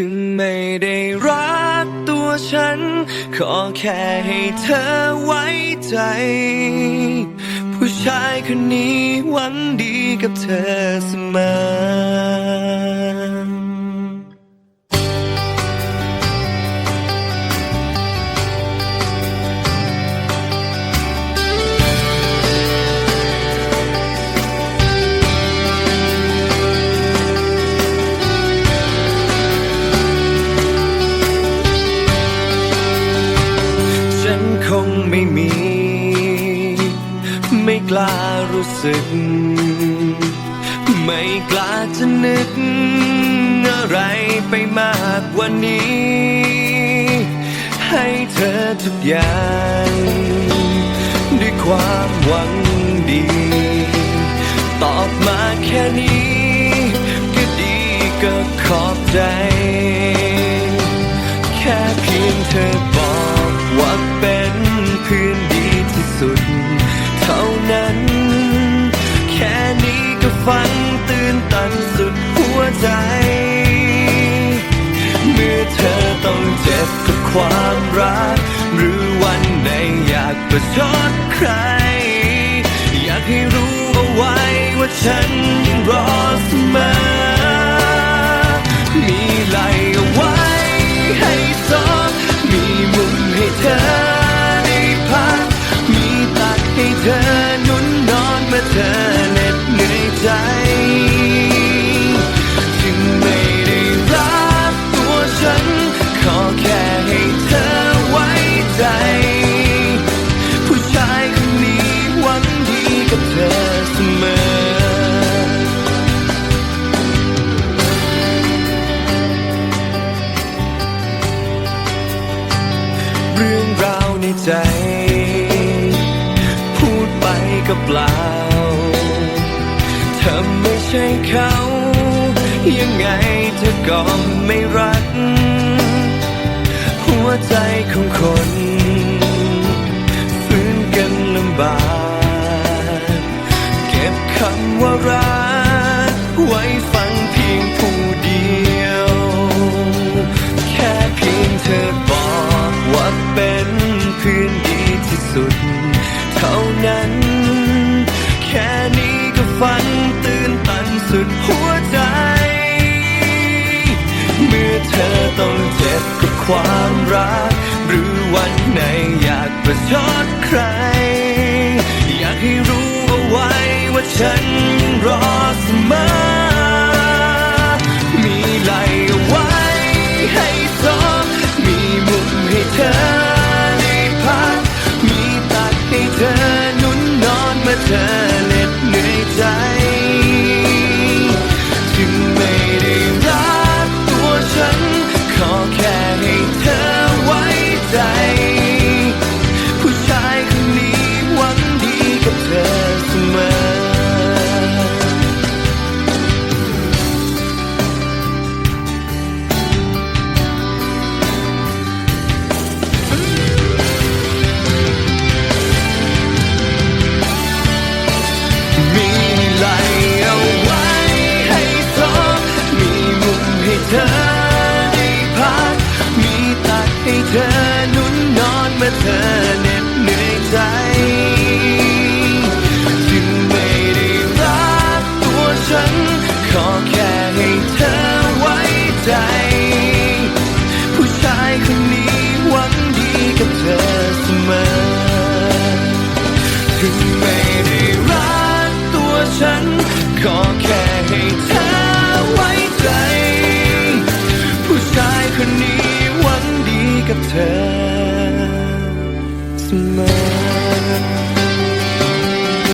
ถึงไม่ได้รักตัวฉัน ขอแค่ให้เธอไว้ใจ ผู้ชายคนนี้หวังดีกับเธอเสมอ กล้ารู้สึก ไม่กล้าจะนึก อะไรไปมากกว่านี้ ให้เธอทุกอย่าง ด้วยความหวังดี ตอบมาแค่นี้ นี้ก็ฟังตื่นตันสุดหัวใจ เมื่อเธอต้องเจ็บกับความรัก หรือวันไหนอยากประชดใคร อยากให้รู้เอาไว้ว่าฉันยังรอเสมอ มีไหลเอาไว้ให้ซอกมีมุมให้เธอได้พัก มีตักให้เธอหนุนนอนเมื่อเธอ ในใจ พูดไปก็เปล่าเธอไม่ใช่เขา ยังไงเธอก็ไม่รัก หัวใจของคน เท่านั้น แค่นี้ก็ฝันตื่นตันสุดหัวใจ เมื่อเธอต้องเจ็บกับความรัก หรือวันไหนอยากประชดใคร อยากให้รู้เอาไว้ว่าฉันยังรอเสมอ ใจ ผู้ชายคนนี้หวังดีกับเธอเสมอ ถึงไม่ได้รักตัวฉันก็แค่